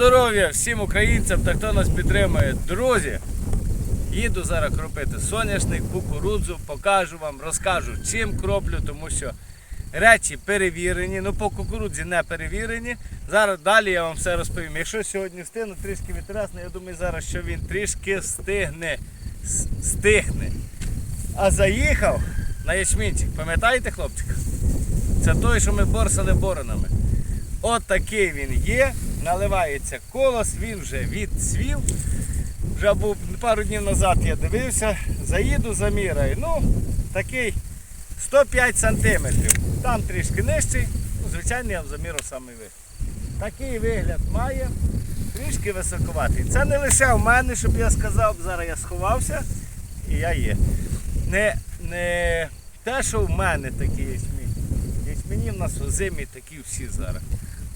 здоров'я всім українцям та хто нас підтримує. Друзі, їду зараз кропити соняшник, кукурудзу, покажу вам, розкажу, чим кроплю, тому що речі перевірені, ну по кукурудзі не перевірені. Зараз далі я вам все розповім. Якщо сьогодні встигну, трішки вітрясно, я думаю зараз, що він трішки Стигне. А заїхав на ячмінчик, пам'ятаєте, хлопчик? Це той, що ми борсали боронами. От такий він є, наливається колос, він вже відсвів. Вже був пару днів назад я дивився, заїду, заміряю. Ну, такий 105 сантиметрів. Там трішки нижчий, ну, звичайно, я замірив самий вид. Такий вигляд має, трішки високоватий. Це не лише в мене, щоб я сказав, зараз я сховався і я є. Не, не те, що в мене такі ячмінь. Ячмені в нас озимі такі всі зараз.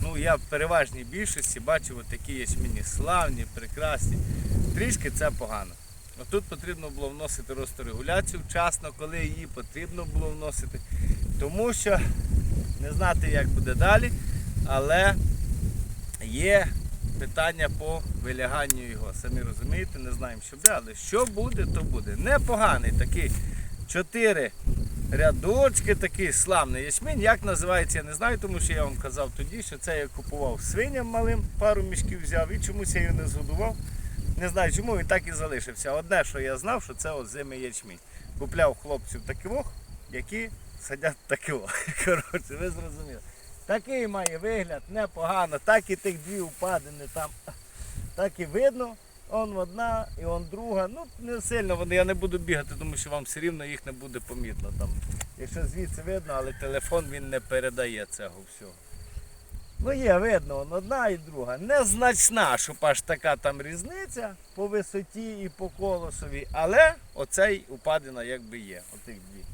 Ну, я в переважній більшості бачив такі ячмені славні, прекрасні. Трішки це погано. От Тут потрібно було вносити росторегуляцію вчасно, коли її потрібно було вносити. Тому що не знати, як буде далі, але є питання по виляганню його. Самі розумієте, не знаємо, що буде, але що буде, то буде. Непоганий такий чотири рядочки, такий славний ячмінь. Як називається, я не знаю, тому що я вам казав тоді, що це я купував свиням малим, пару мішків взяв і чомусь я його не згодував. Не знаю чому він так і залишився. Одне, що я знав, що це озимий ячмінь. Купляв хлопців такивох, які садять такивох. Коротше, ви зрозуміли. Такий має вигляд, непогано, так і тих дві упадини там. Так і видно. Он одна і он друга. Ну, не сильно вони, я не буду бігати, тому що вам все рівно їх не буде помітно. Там. Якщо звідси видно, але телефон він не передає цього всього. Ну є, видно, он одна і друга. Незначна, щоб аж така там різниця по висоті і по колосові, але оцей упадина якби є, отих дві.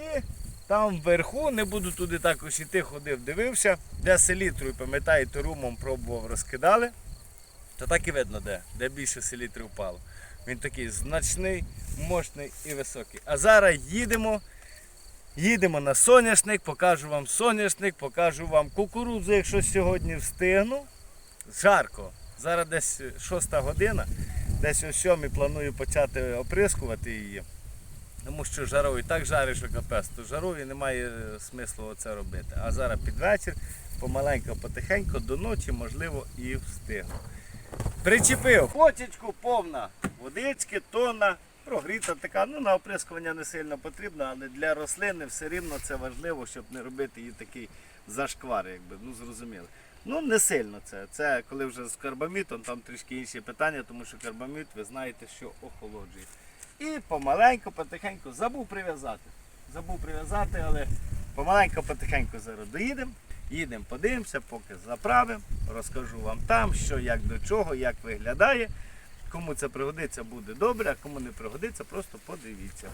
І там вверху, не буду туди також іти, ходив, дивився, де селітрою, пам'ятаєте, румом пробував, розкидали. То так і видно, де, де більше селітри впало. Він такий значний, мощний і високий. А зараз їдемо. Їдемо на соняшник, покажу вам соняшник, покажу вам кукурудзу, якщо сьогодні встигну. Жарко. Зараз десь 6 година, десь о 7 планую почати оприскувати її. Тому що жаровий так жариш, що капець, то жарові немає е, смислу це робити. А зараз під вечір, помаленько, потихеньку, до ночі, можливо, і встигну. Причепив. Почечку повна водички, тонна, прогріта така. Ну, на оприскування не сильно потрібно, але для рослини все рівно це важливо, щоб не робити їй такий зашквар, якби, ну зрозуміло. Ну, не сильно це. Це коли вже з карбамітом, там трішки інші питання, тому що карбамід, ви знаєте, що охолоджує. І помаленьку, потихеньку забув прив'язати. Забув прив'язати, але помаленьку, потихеньку зараз доїдемо. Їдемо, подивимося, поки заправимо, розкажу вам там, що, як до чого, як виглядає. Кому це пригодиться, буде добре, а кому не пригодиться, просто подивіться.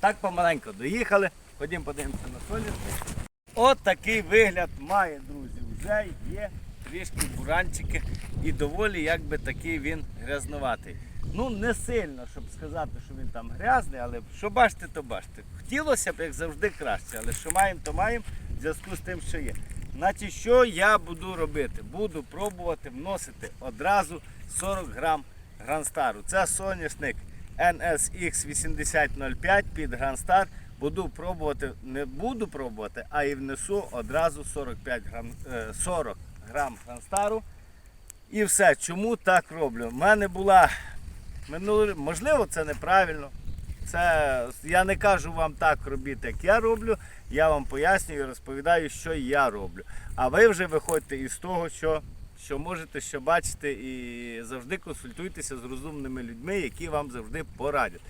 Так помаленьку доїхали. Ходімо подивимося на соняшник. От такий вигляд має, друзі. Вже є трішки буранчики і доволі якби такий він грязнуватий. Ну не сильно, щоб сказати, що він там грязний, але що бачите, то бачите. Хотілося б, як завжди, краще, але що маємо, то маємо в зв'язку з тим, що є. Значить, що я буду робити? Буду пробувати вносити одразу 40 грам гранстару. Це соняшник NSX 8005 під Гранстар. Буду пробувати, не буду пробувати, а і внесу одразу 45 грам, е, 40 грам Гранстару. І все. Чому так роблю? У мене була минулий, можливо, це неправильно. Це я не кажу вам так робіть, як я роблю. Я вам пояснюю, і розповідаю, що я роблю. А ви вже виходьте із того, що, що можете, що бачите, і завжди консультуйтеся з розумними людьми, які вам завжди порадять.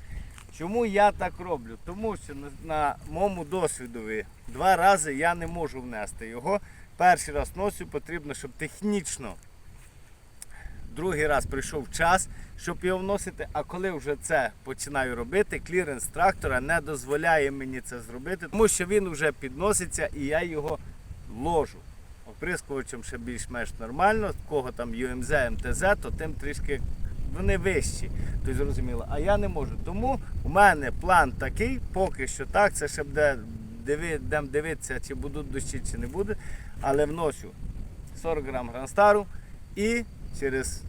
Чому я так роблю? Тому що на, на моєму досвідові два рази я не можу внести його. Перший раз носю потрібно, щоб технічно другий раз прийшов час, щоб його вносити. А коли вже це починаю робити, кліренс трактора не дозволяє мені це зробити, тому що він вже підноситься і я його ложу. Оприскувачем ще більш-менш нормально, кого там UMZ, МТЗ, то тим трішки вони вищі. То зрозуміло. А я не можу. Тому у мене план такий, поки що так, це ще буде дем дивитися, чи будуть дощі, чи не буде. Але вношу 40 грам гранстару і через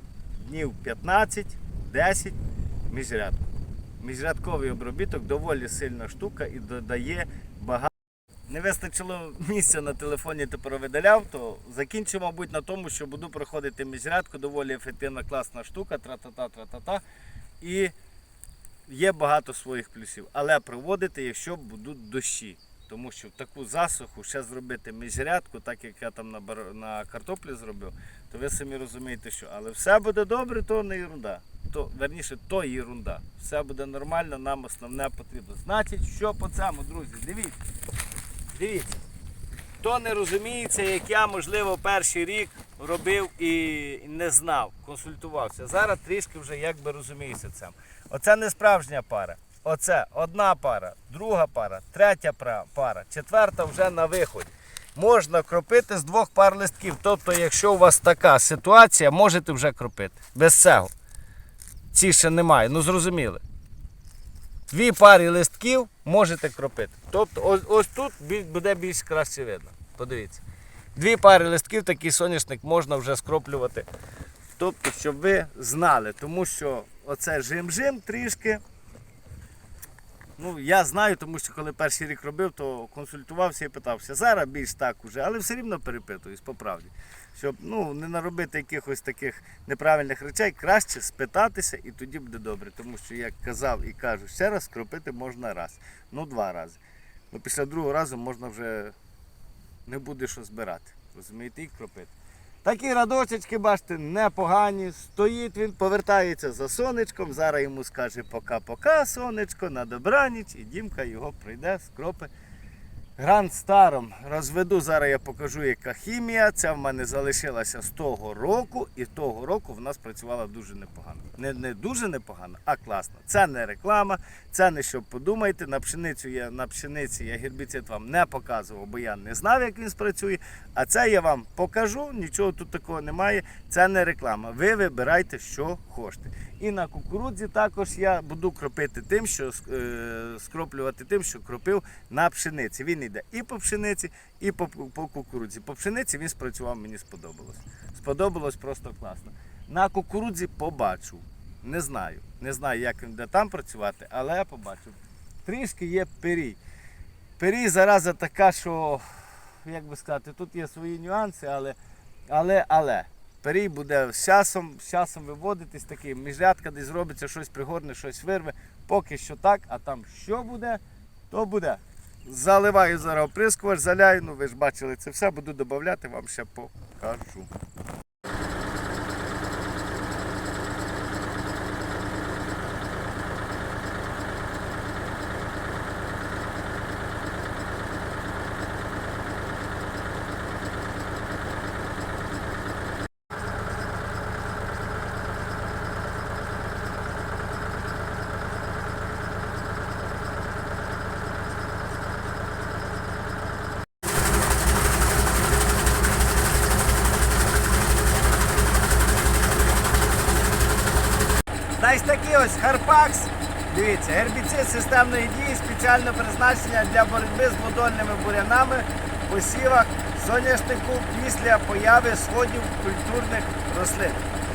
днів 15-10 міжрядку. Міжрядковий обробіток доволі сильна штука і додає. Не вистачило місця на телефоні, тепер видаляв, то закінчу, мабуть, на тому, що буду проходити міжрядку, доволі ефективна, класна штука, тра-та-та, тра-та-та. І є багато своїх плюсів. Але проводити, якщо будуть дощі. Тому що в таку засуху ще зробити міжрядку, так як я там на, бар- на картоплі зробив, то ви самі розумієте, що. Але все буде добре, то не ерунда. То, верніше, то ерунда. Все буде нормально, нам основне потрібно. Значить, що по цьому, друзі, дивіться. Дивіться. Хто не розуміється, як я, можливо, перший рік робив і не знав, консультувався. Зараз трішки вже якби розуміюся цим. Оце не справжня пара. Оце одна пара, друга пара, третя пара, четверта вже на виході. Можна кропити з двох пар листків. Тобто, якщо у вас така ситуація, можете вже кропити. Без цього. Ці ще немає. Ну зрозуміли. Дві пари листків можете кропити. Тобто ось, ось тут буде більш краще видно. Подивіться. Дві пари листків, такий соняшник можна вже скроплювати. Тобто, щоб ви знали, тому що оце жим-жим трішки. Ну, я знаю, тому що коли перший рік робив, то консультувався і питався. Зараз більш так уже, але все рівно перепитуюсь, по правді. Щоб ну, не наробити якихось таких неправильних речей, краще спитатися і тоді буде добре. Тому що, як казав і кажу, ще раз кропити можна раз, ну два рази. Ну, після другого разу можна вже не буде що збирати. Розумієте, і кропити. Такі радочечки, бачите, непогані. Стоїть він, повертається за сонечком. Зараз йому скаже пока-пока, сонечко, на добраніч, і Дімка його прийде, скропи. Гранд старом розведу, зараз я покажу, яка хімія. Це в мене залишилася з того року, і того року в нас працювала дуже непогано. Не, не дуже непогано, а класно. Це не реклама, це не що подумайте. На пшеницю я на пшениці я гербіцид вам не показував, бо я не знав, як він спрацює. А це я вам покажу. Нічого тут такого немає. Це не реклама. Ви вибирайте, що хочете. І на кукурудзі також я буду кропити тим, що е, скроплювати тим, що кропив на пшениці. Він йде і по пшениці, і по, по кукурудзі. По пшениці він спрацював, мені сподобалось. Сподобалось просто класно. На кукурудзі побачу. Не знаю. Не знаю, як він буде там працювати, але я побачив. Трішки є пирій. Пирій зараза така, що, як би сказати, тут є свої нюанси, але, але, але. Перій буде з часом, з часом виводитись такий, міжрядка десь зробиться, щось пригорне, щось вирве. Поки що так, а там що буде, то буде. Заливаю зараз оприскувач, заляю, ну ви ж бачили це все, буду додати, вам ще покажу. Значить такий ось Харпакс. Дивіться, гербіцид системної дії спеціального призначення для боротьби з водольними бурянами в посівах соняшнику після появи сходів культурних рослин.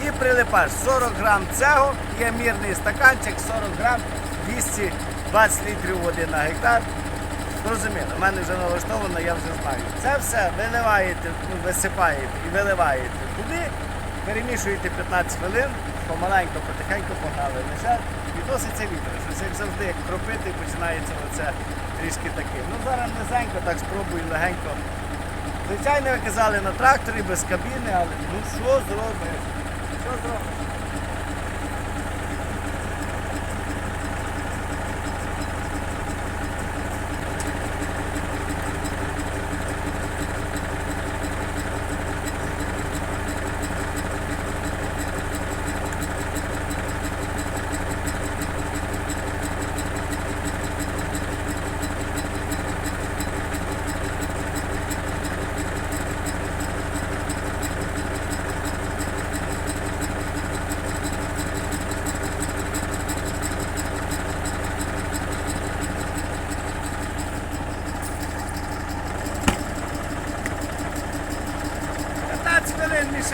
І прилипаш 40 грам цього, є мірний стаканчик 40 грам 220 літрів води на гектар. Зрозуміло, в мене вже налаштовано, я вже знаю. Це все виливаєте, ну, висипаєте і виливаєте туди, перемішуєте 15 хвилин, помаленько, потихеньку погнали лише, це вітер. Щось як завжди, як кропити, починається оце трішки таке. Ну зараз низенько, так спробую легенько. Звичайно, ви казали на тракторі без кабіни, але ну що зробиш? Що зробиш?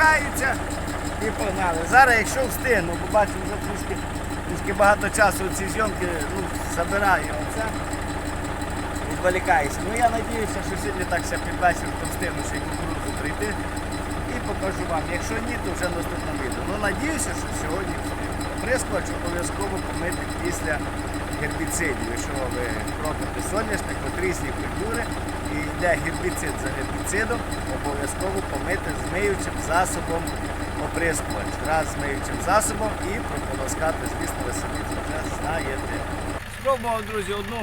Розмішається і погнали. Зараз, якщо встигну, бо бачу вже трішки, трішки багато часу ці зйомки ну, забираю оце. Відволікаюся. Ну я сподіваюся, що сьогодні так ще під вечір то встигну ще й кукурудзу прийти і покажу вам. Якщо ні, то вже наступне відео. Ну надіюся, що сьогодні встигну. Прискоч обов'язково помити після гербіцидів. Якщо ви кропите соняшник, от культури і йде гербіцид за гербіцидом, обов'язково помити з миючим засобом оприскувач. Раз з миючим засобом і прополоскати, звісно, ви самі це вже знаєте. Спробував, друзі, одну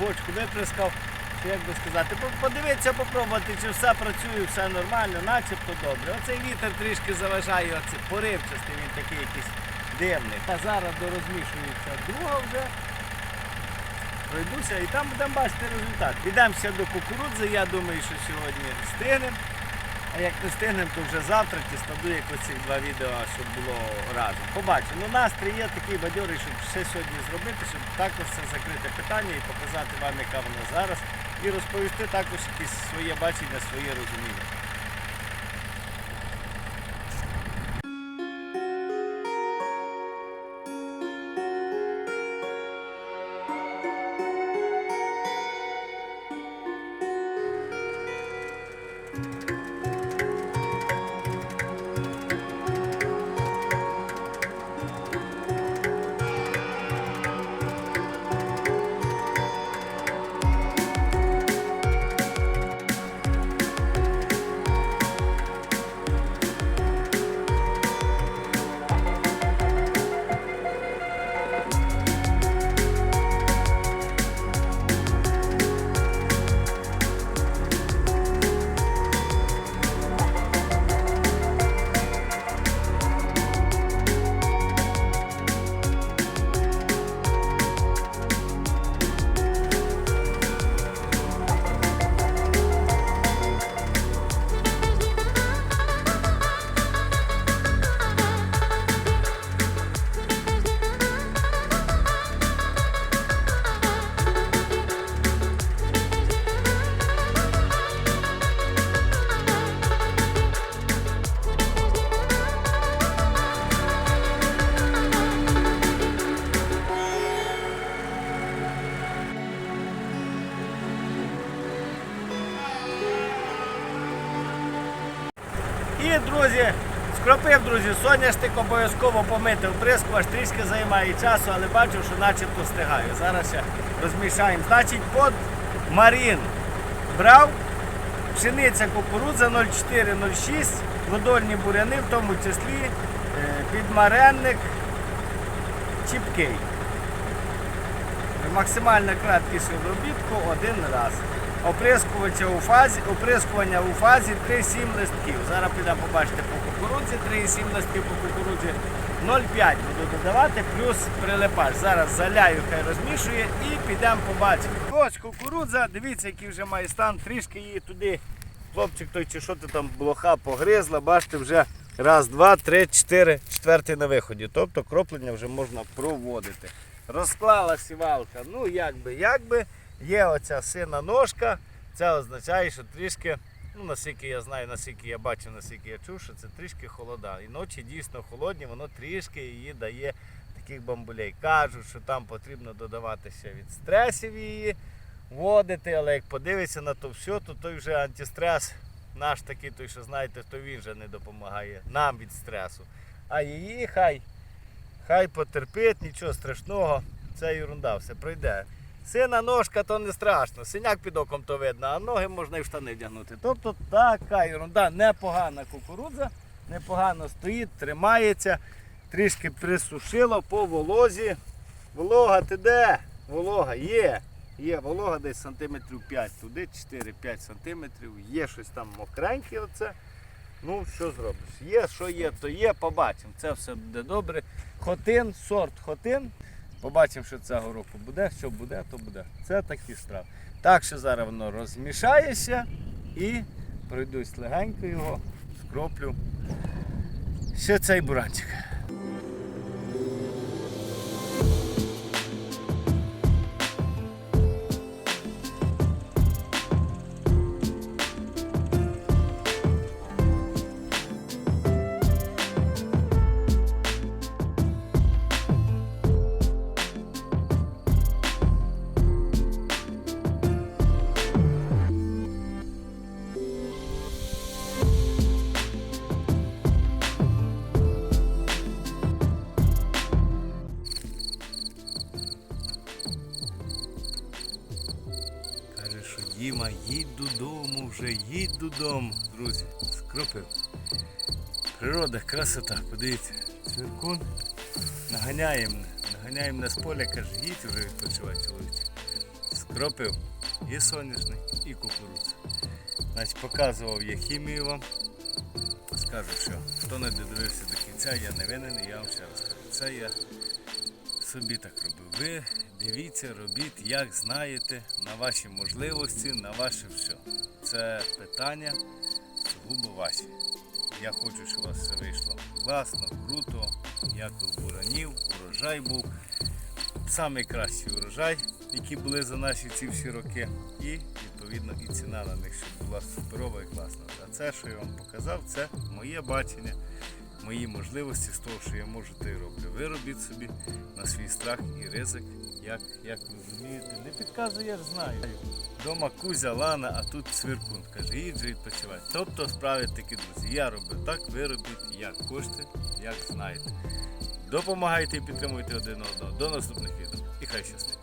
бочку виприскав. Як би сказати, подивитися, попробувати, чи все працює, все нормально, начебто добре. Оцей вітер трішки заважає, оце поривчастий, він такий якийсь дивний. Та зараз дорозмішується друга вже. Пройдуся і там будемо бачити результат. Підемо ще до кукурудзи, я думаю, що сьогодні встигнемо. А як не встигнемо, то вже завтра ті складу якось ці два відео, щоб було разом. Побачимо. Ну настрій є такий бадьорий, щоб все сьогодні зробити, щоб також це закрите питання і показати вам, яка вона зараз, і розповісти також якісь своє бачення, своє розуміння. Соняшник обов'язково помити вприскувач, трішки займає часу, але бачу, що начебто встигаю. Зараз ще розмішаємо. Значить, под марін брав, пшениця кукурудза 0406, водольні буряни, в тому числі е, підмаренник, чіпкий. Максимальна краткість обробітку один раз. У фазі, оприскування у фазі 3,7 листків. Зараз підемо побачити по кукурудзі, 3,7 листків по кукурудзі, 0,5 буду додавати, плюс прилипач. Зараз заляю, хай розмішує і підемо побачимо. Ось кукурудза, дивіться, який вже має стан, трішки її туди. Хлопчик той чи що ти там блоха погризла, бачите, вже раз, два, три, чотири, четвертий на виході. Тобто кроплення вже можна проводити. Розклала сівалка, ну як би, як би, є оця сина ножка, це означає, що трішки, ну наскільки я знаю, наскільки я бачив, наскільки я чув, що це трішки холода. І ночі дійсно холодні, воно трішки її дає таких бамбулей. Кажуть, що там потрібно додавати ще від стресів її вводити, але як подивитися на то все, то той вже антистрес наш такий, той, що знаєте, то він вже не допомагає нам від стресу. А її хай, хай потерпить, нічого страшного, це ерунда, все пройде. Сина ножка то не страшно, синяк під оком то видно, а ноги можна і в штани вдягнути. Тобто така ерунда, непогана кукурудза, непогано стоїть, тримається, трішки присушило по волозі. Волога ти де? Волога є. Є волога десь сантиметрів 5, туди 4-5 сантиметрів, є щось там мокреньке оце. Ну, що зробиш? Є, що є, то є, побачимо. Це все буде добре. Хотин, сорт хотин. Побачимо, що цього року буде. Що буде, то буде. Це такі страви. Так що зараз воно розмішається і пройдусь легенько його, скроплю. Ще цей буранчик. Додому, друзі. Скропив. Природа, красота, подивіться. Цвіркун. Наганяємо, наганяємо нас з поля, каже, їдь вже відпочивати чоловіче. Скропив і соняшник, і кукурудзу. Значить, показував я хімію вам. Скажу, що хто не додивився до кінця, я не винен, я вам ще раз кажу. Це я собі так робив. Ви дивіться, робіть, як знаєте, на ваші можливості, на ваше все. Це питання сугубо ваші. Я хочу, щоб у вас все вийшло класно, круто, ніяких буранів, урожай був. Самий кращий урожай, які були за наші ці всі роки. І відповідно і ціна на них, щоб була суперова і класна. А це, що я вам показав, це моє бачення, мої можливості з того, що я можу, то і роблю. Ви робіть собі на свій страх і ризик, як, як ви розумієте. Не підказую, я ж знаю. Дома Кузя, Лана, а тут цвіркун. Каже, їдь же відпочивати. Тобто справи такі, друзі. Я роблю так, ви робіть як хочете, як знаєте. Допомагайте і підтримуйте один одного. До наступних відео. І хай щастить.